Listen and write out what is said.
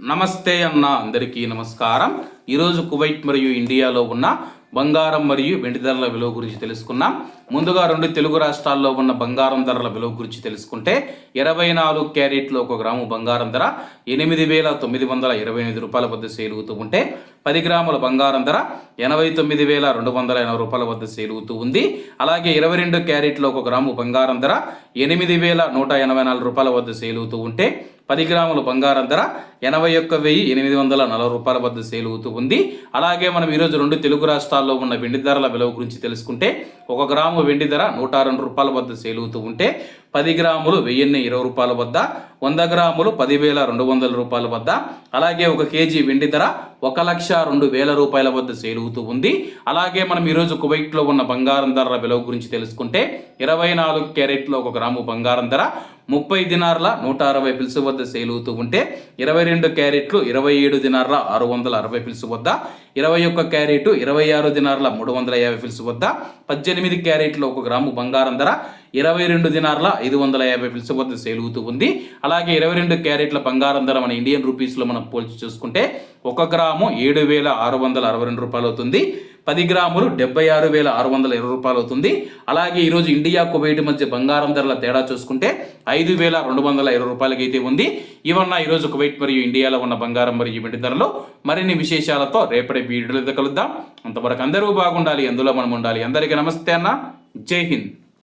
నమస్తే అన్న అందరికీ నమస్కారం. ఈరోజు కువైట్ మరియు ఇండియాలో ఉన్న బంగారం మరియు వెండి ధరల విలువ గురించి తెలుసుకున్నాం. ముందుగా రెండు తెలుగు రాష్ట్రాల్లో ఉన్న బంగారం ధరల విలువ గురించి తెలుసుకుంటే ఇరవై నాలుగు క్యారెట్లో ఒక గ్రాము బంగారం ధర ఎనిమిది వేల తొమ్మిది వందల ఇరవై ఎనిమిది రూపాయల వద్ద సేలుగుతూ ఉంటే పది గ్రాముల బంగారం ధర ఎనభై తొమ్మిది వేల రెండు వందల ఎనభై రూపాయల వద్ద సేలుగుతూ ఉంది. అలాగే ఇరవై రెండు క్యారెట్లో ఒక గ్రాము బంగారం ధర ఎనిమిది వేల నూట ఎనభై నాలుగు రూపాయల వద్ద సేలుగుతూ ఉంటే పది గ్రాముల బంగారం ధర ఎనభై ఒక్క వెయ్యి ఎనిమిది వందల నలభై రూపాయల వద్ద సేలుగుతూ అవుతూ ఉంది. అలాగే మనం ఈరోజు రెండు తెలుగు రాష్ట్రాలు రాష్ట్రాల్లో ఉన్న వెండి ధరల విలువ గురించి తెలుసుకుంటే ఒక గ్రాము వెండి ధర నూట రెండు రూపాయల వద్ద సేల్ అవుతూ ఉంటే పది గ్రాములు వెయ్యిన్ని ఇరవై రూపాయల వద్ద వంద గ్రాములు పదివేల రెండు వందల రూపాయల వద్ద. అలాగే ఒక కేజీ వెండి ధర ఒక లక్ష రెండు వేల రూపాయల వద్ద సేల్ అవుతూ ఉంది. అలాగే మనం ఈరోజు కువైట్లో ఉన్న బంగారం ధరల విలువ గురించి తెలుసుకుంటే ఇరవై నాలుగు క్యారెట్లో ఒక గ్రాము బంగారం ధర ముప్పై దినార్ల నూట అరవై పిలుసు వద్ద సేల్ అవుతూ ఉంటే ఇరవై రెండు క్యారెట్లు ఇరవై ఏడు దినార్ల ఆరు వందల అరవై పిలుసు వద్ద. ఇరవై ఒక్క క్యారెట్ ఇరవై ఆరు దినార్ల మూడు వందల యాభై పిలుసు వద్ద. పద్దెనిమిది క్యారెట్లో ఒక గ్రాము బంగారం ధర ఇరవై రెండు దినార్ల ఐదు వందల యాభై పిలుసు వద్ద సేలుగుతూ ఉంది. అలాగే ఇరవై రెండు క్యారెట్ల బంగారం ధర మన ఇండియన్ రూపీస్లో మనం పోల్చి చూసుకుంటే ఒక గ్రాము ఏడు వేల ఆరు వందల అరవై రెండు రూపాయలు అవుతుంది పది గ్రాములు డెబ్బై ఆరు వేల ఆరు వందల ఇరవై రూపాయలు అవుతుంది. అలాగే ఈరోజు ఇండియా కువైట్ మధ్య బంగారం ధరల తేడా చూసుకుంటే ఐదు వేల రెండు వందల ఇరవై రూపాయలకి అయితే ఉంది. ఇవన్న ఈరోజు కువైట్ మరియు ఇండియాలో ఉన్న బంగారం మరియు వెండి ధరలు. మరిన్ని విశేషాలతో రేపటి వీడియోలో కలుద్దాం. అంతవరకు అందరూ బాగుండాలి అందులో మనం ఉండాలి. అందరికీ నమస్తే అన్న. జై హింద్.